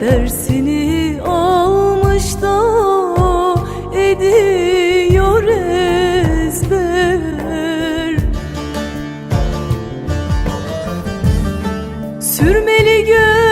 Dersini almış da ediyor ezber. Sürmeli göz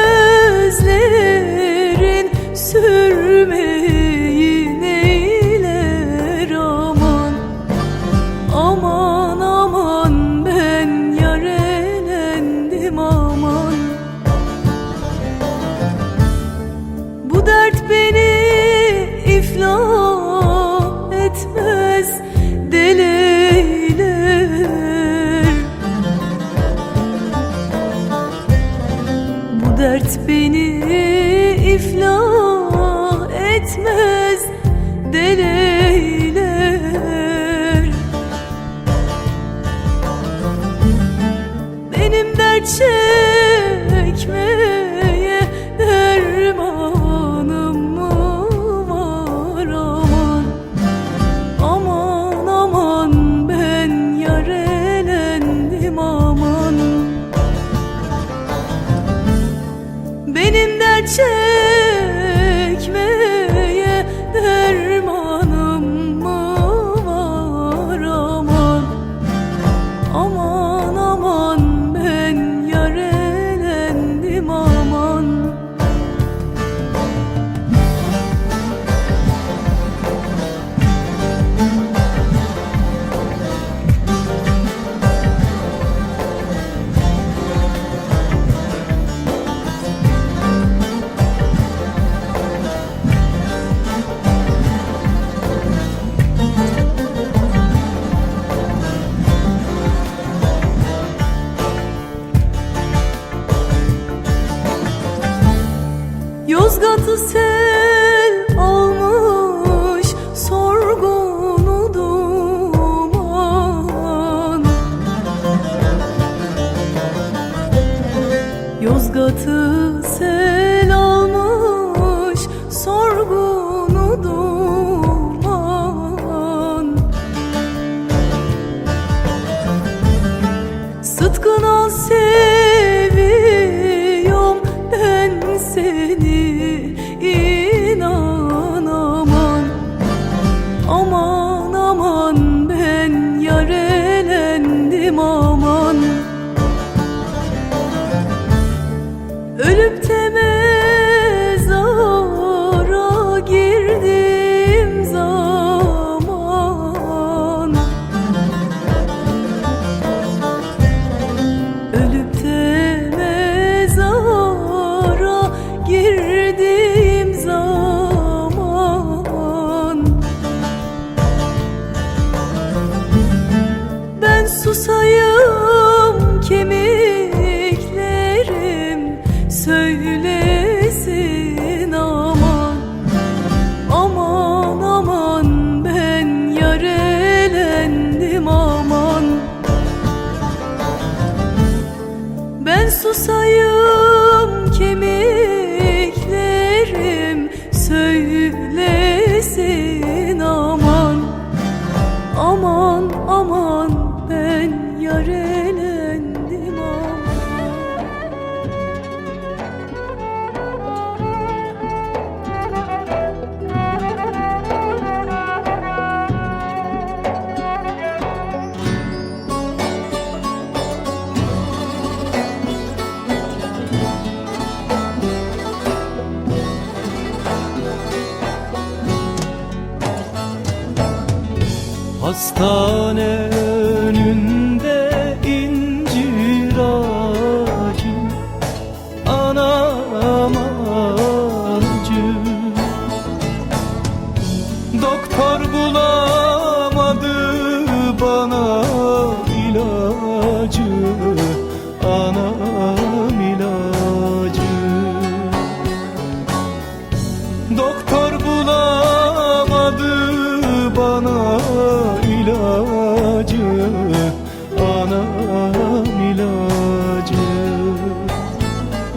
Dert beni iflah etmez dele çe sel almış sorgunu duman Yozgat'ı müflisin Hastane önünde